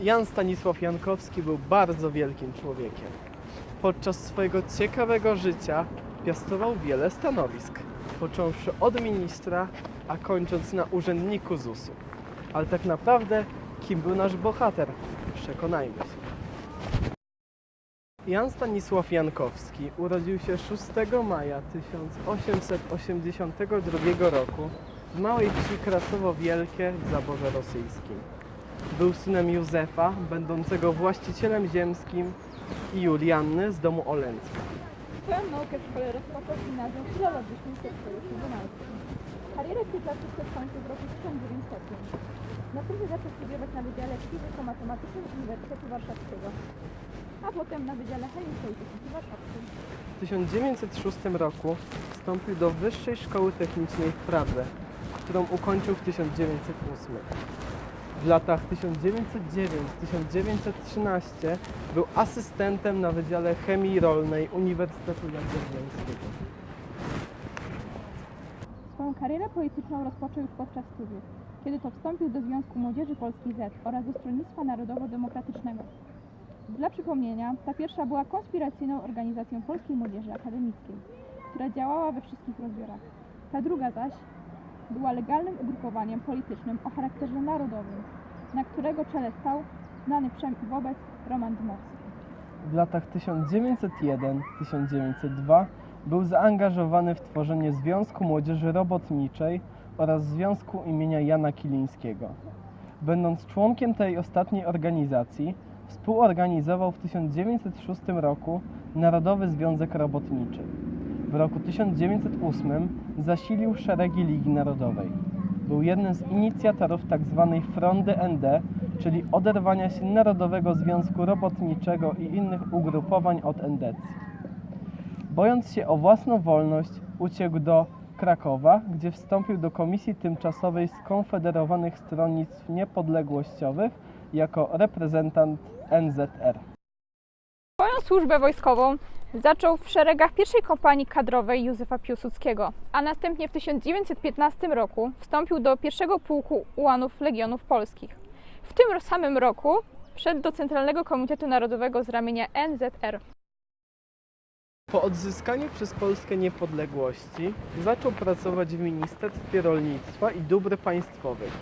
Jan Stanisław Jankowski był bardzo wielkim człowiekiem. Podczas swojego ciekawego życia piastował wiele stanowisk, począwszy od ministra, a kończąc na urzędniku ZUS-u. Ale tak naprawdę, kim był nasz bohater? Przekonajmy się. Jan Stanisław Jankowski urodził się 6 maja 1882 roku w małej wsi Krasowo Wielkie w zaborze rosyjskim. Był synem Józefa, będącego właścicielem ziemskim i Julianny z domu Olęcka. Swoją naukę w szkole rozpoczął w gimnazjum filologicznym w Piotrkowie Trybunalskim. Karierę piłkarską skończył w roku 1900. Następnie zaczął studiować na Wydziale Fizyko-Matematycznym Uniwersytetu Warszawskiego, a potem na Wydziale Chemii Politechniki Warszawskiej. W 1906 roku wstąpił do Wyższej Szkoły Technicznej w Pradze, którą ukończył w 1908. W latach 1909-1913 był asystentem na Wydziale Chemii Rolnej Uniwersytetu Jagiellońskiego. Swoją karierę polityczną rozpoczął już podczas studiów, kiedy to wstąpił do Związku Młodzieży Polskiej Z oraz do Stronnictwa Narodowo-Demokratycznego. Dla przypomnienia, ta pierwsza była konspiracyjną organizacją polskiej młodzieży akademickiej, która działała we wszystkich rozbiorach. Ta druga zaś była legalnym ugrupowaniem politycznym o charakterze narodowym, na którego czele stał znany wobec Roman Dmowski. W latach 1901-1902 był zaangażowany w tworzenie Związku Młodzieży Robotniczej oraz Związku imienia Jana Kilińskiego. Będąc członkiem tej ostatniej organizacji, współorganizował w 1906 roku Narodowy Związek Robotniczy. W roku 1908 zasilił szeregi Ligi Narodowej. Był jednym z inicjatorów tzw. Frondy ND, czyli oderwania się Narodowego Związku Robotniczego i innych ugrupowań od endecji. Bojąc się o własną wolność, uciekł do Krakowa, gdzie wstąpił do Komisji Tymczasowej Skonfederowanych Stronnictw Niepodległościowych jako reprezentant NZR. Swoją służbę wojskową zaczął w szeregach pierwszej kompanii kadrowej Józefa Piłsudskiego, a następnie w 1915 roku wstąpił do pierwszego pułku ułanów Legionów Polskich. W tym samym roku wszedł do Centralnego Komitetu Narodowego z ramienia NZR. Po odzyskaniu przez Polskę niepodległości zaczął pracować w Ministerstwie Rolnictwa i Dóbr Państwowych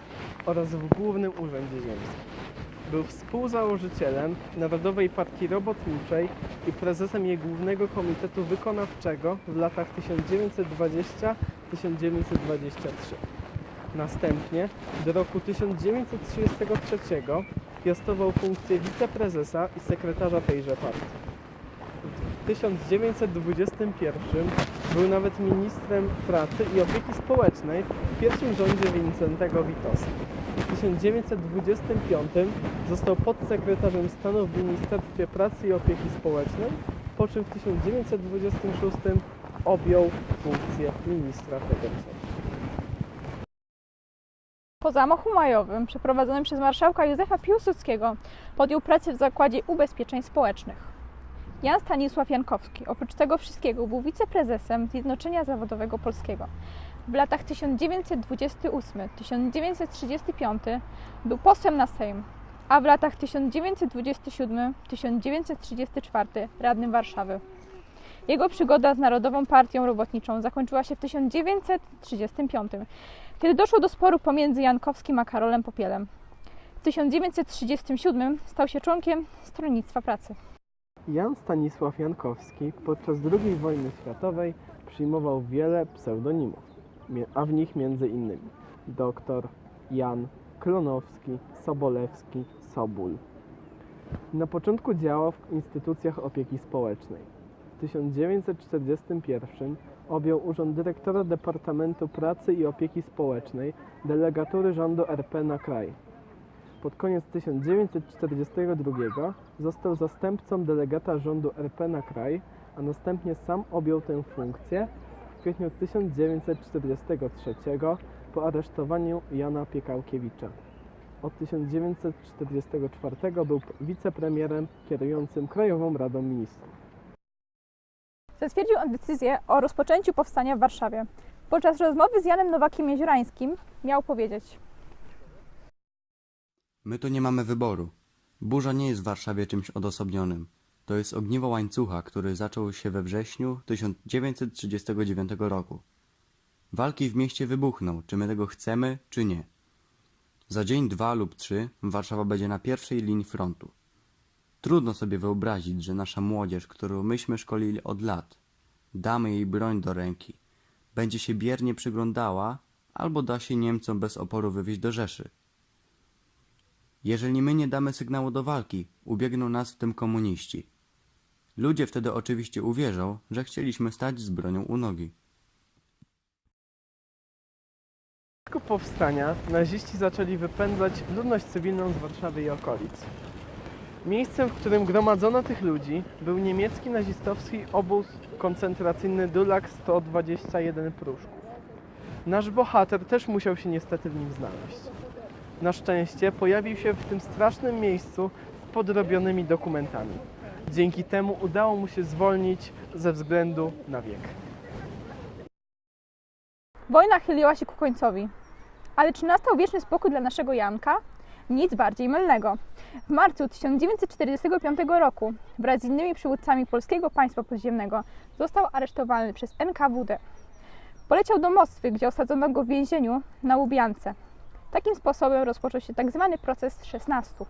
oraz w Głównym Urzędzie Ziemskim. Był współzałożycielem Narodowej Partii Robotniczej i prezesem jej Głównego Komitetu Wykonawczego w latach 1920-1923. Następnie do roku 1933 piastował funkcję wiceprezesa i sekretarza tejże partii. W 1921 był nawet ministrem pracy i opieki społecznej w pierwszym rządzie Wincentego Witosa. W 1925 został podsekretarzem stanu w Ministerstwie Pracy i Opieki Społecznej, po czym w 1926 objął funkcję ministra tego. Po zamachu majowym przeprowadzonym przez marszałka Józefa Piłsudskiego podjął pracę w Zakładzie Ubezpieczeń Społecznych. Jan Stanisław Jankowski oprócz tego wszystkiego był wiceprezesem Zjednoczenia Zawodowego Polskiego. W latach 1928-1935 był posłem na Sejm, a w latach 1927-1934 radnym Warszawy. Jego przygoda z Narodową Partią Robotniczą zakończyła się w 1935, kiedy doszło do sporu pomiędzy Jankowskim a Karolem Popielem. W 1937 stał się członkiem Stronnictwa Pracy. Jan Stanisław Jankowski podczas II wojny światowej przyjmował wiele pseudonimów, a w nich między innymi dr Jan Klonowski, Sobolewski, Sobul. Na początku działał w instytucjach opieki społecznej. W 1941 objął urząd dyrektora Departamentu Pracy i Opieki Społecznej delegatury rządu RP na kraj. Pod koniec 1942 został zastępcą delegata rządu RP na kraj, a następnie sam objął tę funkcję kwietniu 1943 po aresztowaniu Jana Piekałkiewicza. Od 1944 był wicepremierem kierującym Krajową Radą Ministrów. Zatwierdził on decyzję o rozpoczęciu powstania w Warszawie. Podczas rozmowy z Janem Nowakiem Jeziorańskim miał powiedzieć My tu nie mamy wyboru. Burza nie jest w Warszawie czymś odosobnionym. To jest ogniwo łańcucha, który zaczął się we wrześniu 1939 roku. Walki w mieście wybuchną, czy my tego chcemy, czy nie. Za dzień, dwa lub trzy Warszawa będzie na pierwszej linii frontu. Trudno sobie wyobrazić, że nasza młodzież, którą myśmy szkolili od lat, damy jej broń do ręki, będzie się biernie przyglądała albo da się Niemcom bez oporu wywieźć do Rzeszy. Jeżeli my nie damy sygnału do walki, ubiegną nas w tym komuniści. Ludzie wtedy oczywiście uwierzą, że chcieliśmy stać z bronią u nogi. W początku powstania naziści zaczęli wypędzać ludność cywilną z Warszawy i okolic. Miejscem, w którym gromadzono tych ludzi, był niemiecki nazistowski obóz koncentracyjny Dulag 121 Pruszków. Nasz bohater też musiał się niestety w nim znaleźć. Na szczęście pojawił się w tym strasznym miejscu z podrobionymi dokumentami. Dzięki temu udało mu się zwolnić ze względu na wiek. Wojna chyliła się ku końcowi. Ale czy nastał wieczny spokój dla naszego Janka? Nic bardziej mylnego. W marcu 1945 roku wraz z innymi przywódcami polskiego państwa podziemnego został aresztowany przez NKWD. Poleciał do Moskwy, gdzie osadzono go w więzieniu na Łubiance. Takim sposobem rozpoczął się tzw. proces 16.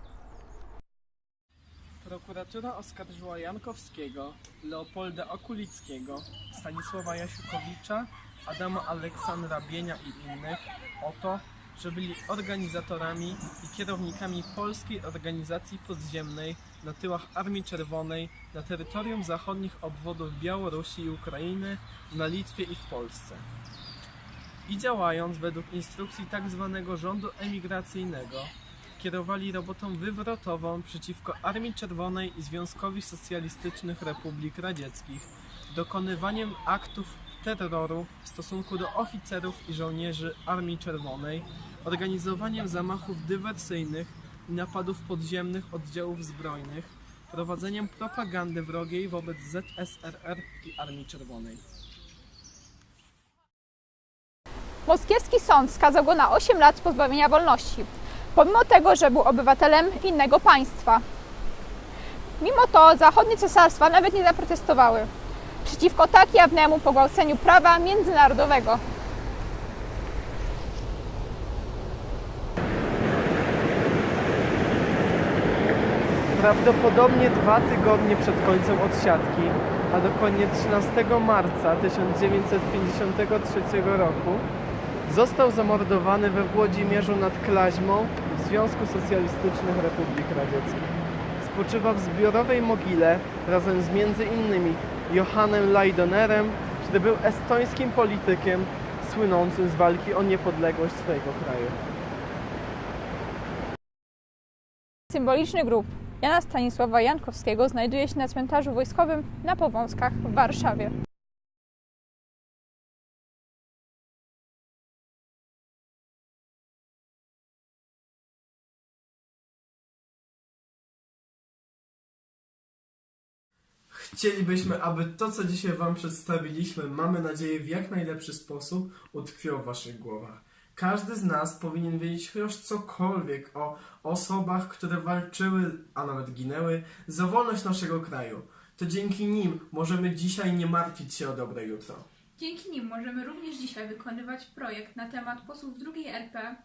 Prokuratura oskarżyła Jankowskiego, Leopolda Okulickiego, Stanisława Jasiukowicza, Adama Aleksandra Bienia i innych o to, że byli organizatorami i kierownikami polskiej organizacji podziemnej na tyłach Armii Czerwonej na terytorium zachodnich obwodów Białorusi i Ukrainy, na Litwie i w Polsce. I działając według instrukcji tzw. rządu emigracyjnego, kierowali robotą wywrotową przeciwko Armii Czerwonej i Związkowi Socjalistycznych Republik Radzieckich, dokonywaniem aktów terroru w stosunku do oficerów i żołnierzy Armii Czerwonej, organizowaniem zamachów dywersyjnych i napadów podziemnych oddziałów zbrojnych, prowadzeniem propagandy wrogiej wobec ZSRR i Armii Czerwonej. Moskiewski sąd skazał go na 8 lat pozbawienia wolności, pomimo tego, że był obywatelem innego państwa. Mimo to zachodnie cesarstwa nawet nie zaprotestowały przeciwko tak jawnemu pogwałceniu prawa międzynarodowego. Prawdopodobnie dwa tygodnie przed końcem odsiadki, a dokładnie 13 marca 1953 roku, został zamordowany we Włodzimierzu nad Klaźmą w Związku Socjalistycznych Republik Radzieckich. Spoczywa w zbiorowej mogile razem z między innymi Johannem Laidonerem, który był estońskim politykiem słynącym z walki o niepodległość swojego kraju. Symboliczny grób Jana Stanisława Jankowskiego znajduje się na cmentarzu wojskowym na Powązkach w Warszawie. Chcielibyśmy, aby to, co dzisiaj Wam przedstawiliśmy, mamy nadzieję w jak najlepszy sposób utkwiło w Waszych głowach. Każdy z nas powinien wiedzieć chociaż cokolwiek o osobach, które walczyły, a nawet ginęły, za wolność naszego kraju. To dzięki nim możemy dzisiaj nie martwić się o dobre jutro. Dzięki nim możemy również dzisiaj wykonywać projekt na temat posłów drugiej RP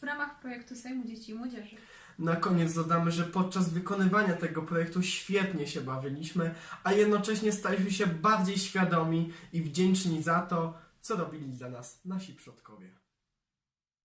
w ramach projektu Sejmu Dzieci i Młodzieży. Na koniec dodamy, że podczas wykonywania tego projektu świetnie się bawiliśmy, a jednocześnie staliśmy się bardziej świadomi i wdzięczni za to, co robili dla nas nasi przodkowie.